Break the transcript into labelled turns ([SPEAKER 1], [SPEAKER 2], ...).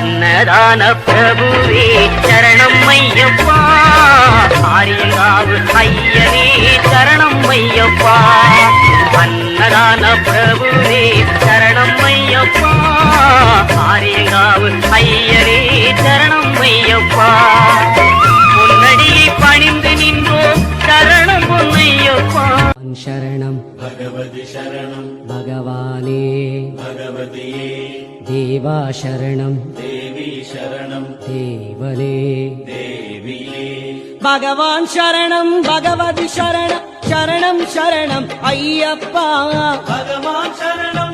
[SPEAKER 1] அன்னதான பிரபுவே சரணம் ஐயப்பா. ஆரியங்காவு ஐயனே சரணம் ஐயப்பா. அன்னதான பிரபுவே சரணம் ஐயப்பா. ஆரியங்காவு ஐயனே சரணம் ஐயப்பா. முன்னடியை பணிந்து நின்றோம் சரணம் பொன்னையப்பா
[SPEAKER 2] சரணம்
[SPEAKER 3] பகவதி சரணம்
[SPEAKER 2] பகவானே.
[SPEAKER 3] பகவதியே.
[SPEAKER 2] தேவா சரணம்
[SPEAKER 3] சரணம்.
[SPEAKER 2] தேவனே
[SPEAKER 3] தேவியே.
[SPEAKER 2] பகவான் சரணம் பகவதி சரணம் சரணம் சரணம் ஐயப்பா.
[SPEAKER 3] பகவான் சரணம்